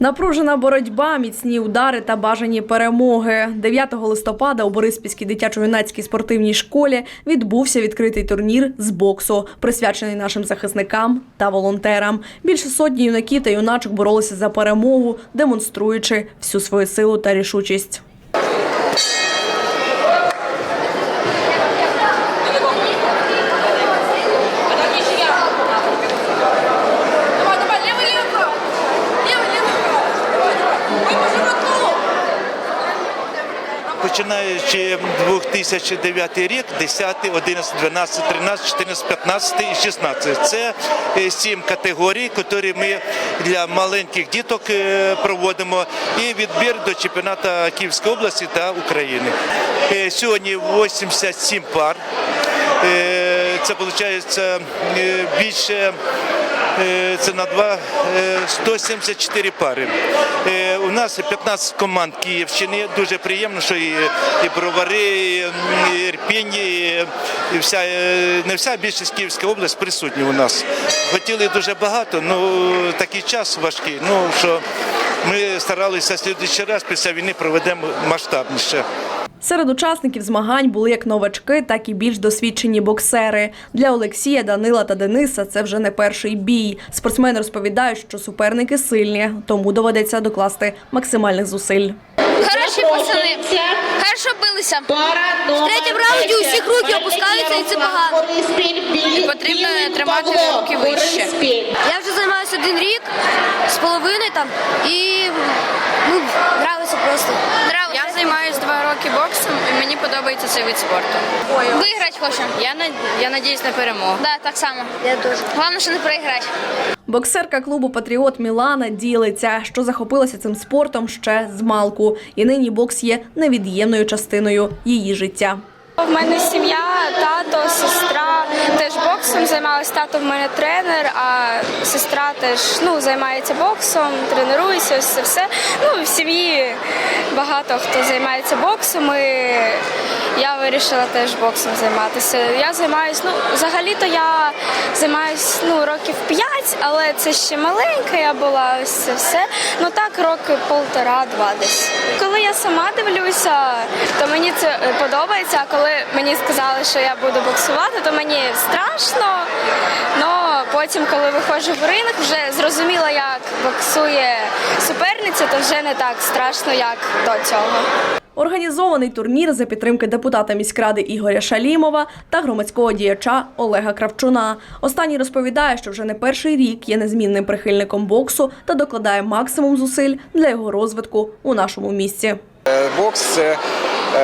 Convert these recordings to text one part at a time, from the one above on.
Напружена боротьба, міцні удари та бажані перемоги. 9 листопада у Бориспільській дитячо-юнацькій спортивній школі відбувся відкритий турнір з боксу, присвячений нашим захисникам та волонтерам. Більше сотні юнаків та юначок боролися за перемогу, демонструючи всю свою силу та рішучість. Починаючи 2009 рік, 10, 11, 12, 13, 14, 15 і 16. Це е, сім категорій, які ми для маленьких діток е, проводимо, і відбір до чемпіонату Київської області та України. Е, Сьогодні 87 пар. Це виходить більше. Е, Це на два е, 174 пари. Е, У нас 15 команд Київщини. Дуже приємно, що і, і бровари, і, Ірпінь, і, вся е, не вся більшість Київська область присутні у нас. Хотіли дуже багато, ну такий час важкий. Ну що ми старалися слідуючий раз після війни проведемо масштабніше. Серед учасників змагань були як новачки, так і більш досвідчені боксери. Для Олексія, Данила та Дениса це вже не перший бій. Спортсмени розповідають, що суперники сильні, тому доведеться докласти максимальних зусиль. Хороші пацани. Хорошо билися. В третьому раунді усіх руки опускаються і це багато. Потрібно тримати руки вище. Я вже займаюся один рік з половиною там і ну, нравиться просто. Нравиться. Я займаюся два роки боксом і мені подобається цей вид спорту. Виграти хочу. Я над- я надіюсь на перемогу. Да, так само. Я дуже. Головне, що не проіграти. Боксерка клубу Патріот Мілана ділиться, що захопилася цим спортом ще з малку, і нині бокс є невід'ємною частиною її життя. В мене сім'я, тато, сестра теж боксом займалась. Тато в мене тренер, а сестра теж ну, займається боксом, тренується, все все. Ну, в сім'ї багато хто займається боксом. І я вирішила теж боксом займатися. Я займаюся, ну, взагалі-то я займаюся ну, років п'ять, але це ще маленька я була, ось це все. Ну так, роки полтора-два десь. Коли я сама дивлюся, то мені це е, подобається. А коли мені сказали, що я буду боксувати, то мені страшно. Но потім, коли виходжу в ринг, вже зрозуміла, як боксує суперниця, то вже не так страшно, як до цього. Організований турнір за підтримки депутата міськради Ігоря Шалімова та громадського діяча Олега Кравчуна. Останній розповідає, що вже не перший рік є незмінним прихильником боксу та докладає максимум зусиль для його розвитку у нашому місті. Е, Бокс це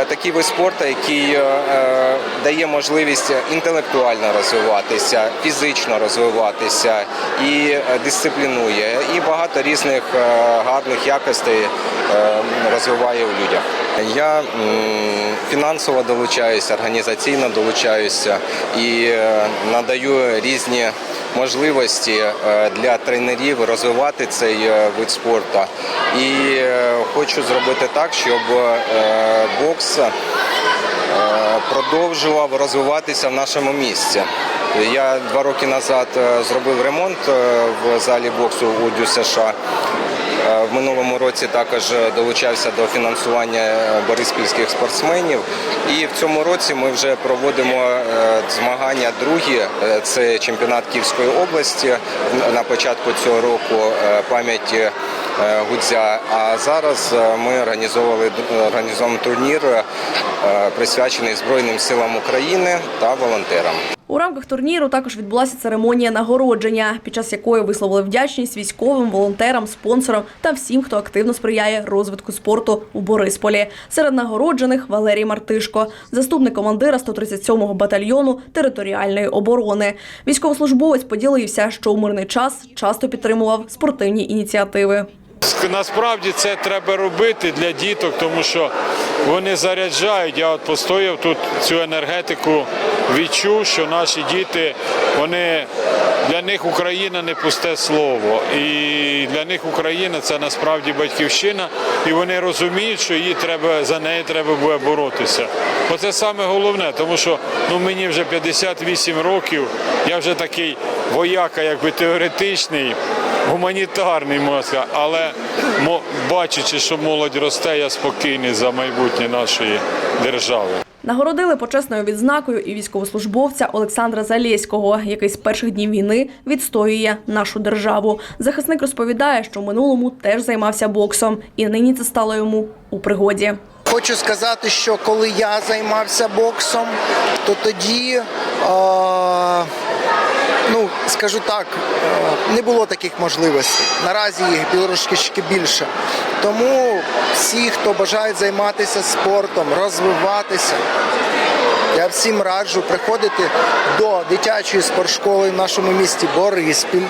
такий вид спорту, який е, е, дає можливість інтелектуально розвиватися, фізично розвиватися і е, дисциплінує. І багато різних е, гарних якостей е, розвиває у людях. Я фінансово долучаюся, організаційно долучаюся і е, надаю різні можливості е, для тренерів розвивати цей е, вид спорту. І хочу зробити так, щоб бокс продовжував розвиватися в нашому місті. Я два роки назад зробив ремонт в залі боксу у ДЮСШ. Е, В минулому році також долучався до фінансування е, бориспільських спортсменів. І в цьому році ми вже проводимо е, змагання другі. Е, Це чемпіонат Київської області на початку цього року е, пам'яті е, Гудзя. А зараз е, ми організовували організовуємо турнір, е, присвячений Збройним силам України та волонтерам. У рамках турніру також відбулася церемонія нагородження, під час якої висловили вдячність військовим, волонтерам, спонсорам та всім, хто активно сприяє розвитку спорту у Борисполі. Серед нагороджених Валерій Мартишко, заступник командира 137-го батальйону територіальної оборони. Військовослужбовець поділився, що у мирний час часто підтримував спортивні ініціативи. Насправді це треба робити для діток, тому що вони заряджають. Я от постояв тут цю енергетику, відчув, що наші діти, вони для них Україна не пусте слово. І для них Україна це насправді батьківщина, і вони розуміють, що її треба за неї треба буде боротися. Оце саме головне, тому що ну мені вже 58 років, я вже такий вояка, якби теоретичний. Гуманітарний можна сказати. але мо- бачачи, що молодь росте, я спокійний за майбутнє нашої держави. Нагородили почесною відзнакою і військовослужбовця Олександра Залєського, який з перших днів війни відстоює нашу державу. Захисник розповідає, що в минулому теж займався боксом, і нині це стало йому у пригоді. Хочу сказати, що коли я займався боксом, то тоді, е, скажу так, е, не було таких можливостей. Наразі їх трошки більше. Тому всі, хто бажають займатися спортом, розвиватися, я всім раджу приходити до дитячої спортшколи в нашому місті Бориспіль,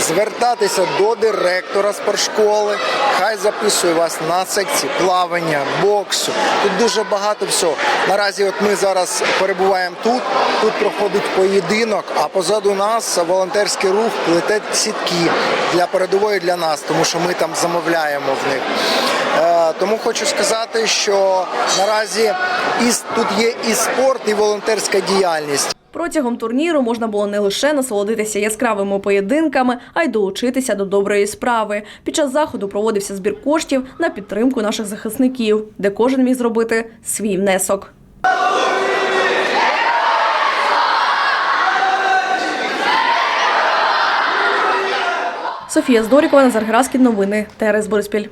звертатися до директора спортшколи. Хай записує вас на секції плавання, боксу. Тут дуже багато всього. Наразі, от ми зараз перебуваємо тут. Тут проходить поєдинок, а позаду нас волонтерський рух плете сітки для передової для нас, тому що ми там замовляємо в них. Тому хочу сказати, що наразі і тут є і спорт, і волонтерська діяльність. Протягом турніру можна було не лише насолодитися яскравими поєдинками, а й долучитися до доброї справи. Під час заходу проводився збір коштів на підтримку наших захисників, де кожен міг зробити свій внесок. Софія Здорікова, Назар Гераскін, новини ТРС Бориспіль.